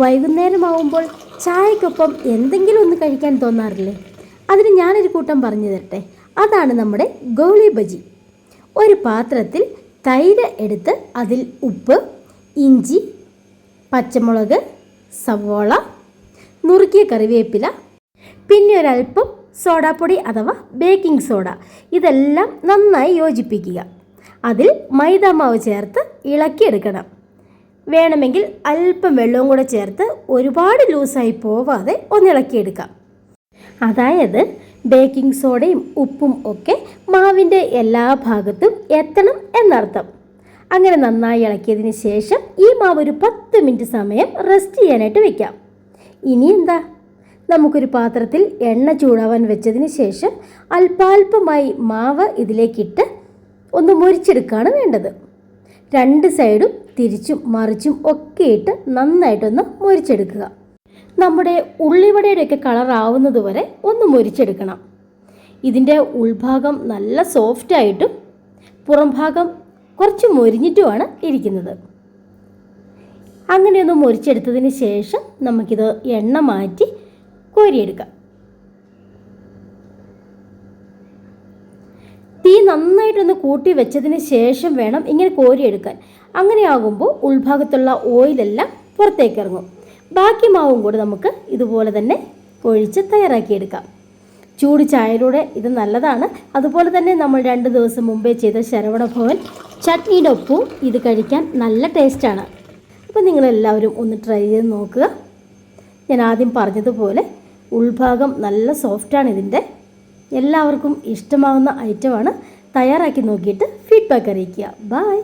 വൈകുന്നേരമാവുമ്പോൾ ചായക്കൊപ്പം എന്തെങ്കിലും ഒന്ന് കഴിക്കാൻ തോന്നാറില്ലേ? അതിന് ഞാനൊരു കൂട്ടം പറഞ്ഞു തരട്ടെ. അതാണ് നമ്മുടെ ഗോളി ബജി. ഒരു പാത്രത്തിൽ തൈര് എടുത്ത് അതിൽ ഉപ്പ് ഇഞ്ചി പച്ചമുളക് സവോള നുറുക്കിയ കറിവേപ്പില പിന്നെ ഒരല്പം സോഡാപ്പൊടി അഥവാ ബേക്കിംഗ് സോഡ. ഇതെല്ലാം നന്നായി യോജിപ്പിക്കുക. അതിൽ മൈദാമാവ് ചേർത്ത് ഇളക്കിയെടുക്കണം. വേണമെങ്കിൽ അല്പം വെള്ളവും കൂടെ ചേർത്ത് ഒരുപാട് ലൂസായി പോവാതെ ഒന്ന് ഇളക്കിയെടുക്കാം. അതായത് ബേക്കിംഗ് സോഡയും ഉപ്പും ഒക്കെ മാവിന്റെ എല്ലാ ഭാഗത്തും എത്തണം എന്നർത്ഥം. അങ്ങനെ നന്നായി ഇളക്കിയതിന് ശേഷം ഈ മാവ് ഒരു പത്ത് മിനിറ്റ് സമയം റെസ്റ്റ് ചെയ്യാനായിട്ട് വെക്കാം. ഇനി എന്താ? നമുക്കൊരു പാത്രത്തിൽ എണ്ണ ചൂടാവാൻ വെച്ചതിന് ശേഷം അല്പാൽപമായി മാവ് ഇതിലേക്കിട്ട് ഒന്ന് മുരിച്ചെടുക്കുകയാണ് വേണ്ടത്. രണ്ട് സൈഡും തിരിച്ചും മറിച്ചും ഒക്കെ ഇട്ട് നന്നായിട്ടൊന്ന് മുരിച്ചെടുക്കുക. നമ്മുടെ ഉള്ളിവടയുടെയൊക്കെ കളർ ആവുന്നത് വരെ ഒന്ന് മുരിച്ചെടുക്കണം. ഇതിന്റെ ഉൾഭാഗം നല്ല സോഫ്റ്റ് ആയിട്ടും പുറം ഭാഗം കുറച്ച് മുരിഞ്ഞിട്ടുമാണ് ഇരിക്കുന്നത്. അങ്ങനെയൊന്ന് മുരിച്ചെടുത്തതിന് ശേഷം നമുക്കിത് എണ്ണ മാറ്റി കോരിയെടുക്കാം. തീ നന്നായിട്ടൊന്ന് കൂട്ടി വെച്ചതിന് ശേഷം വേണം ഇങ്ങനെ കോരിയെടുക്കാൻ. അങ്ങനെയാകുമ്പോൾ ഉൾഭാഗത്തുള്ള ഓയിലെല്ലാം പുറത്തേക്ക് ഇറങ്ങും ബാക്കി മാവും കൂടെ നമുക്ക് ഇതുപോലെ തന്നെ ഒഴിച്ച് തയ്യാറാക്കിയെടുക്കാം. ചൂട് ചായയിലൂടെ ഇത് നല്ലതാണ്. അതുപോലെ തന്നെ നമ്മൾ രണ്ട് ദിവസം മുമ്പേ ചെയ്ത ശരവണ ഭവൻ ചട്നിയുടെ ഒപ്പവും ഇത് കഴിക്കാൻ നല്ല ടേസ്റ്റാണ്. അപ്പോൾ നിങ്ങളെല്ലാവരും ഒന്ന് ട്രൈ ചെയ്ത് നോക്കുക. ഞാൻ ആദ്യം പറഞ്ഞതുപോലെ ഉൾഭാഗം നല്ല സോഫ്റ്റാണ് ഇതിന്റെ. എല്ലാവർക്കും ഇഷ്ടമാവുന്ന ഐറ്റമാണ് തയ്യാറാക്കി നോക്കിയിട്ട് ഫീഡ്ബാക്ക് അറിയിക്കുക. ബായ്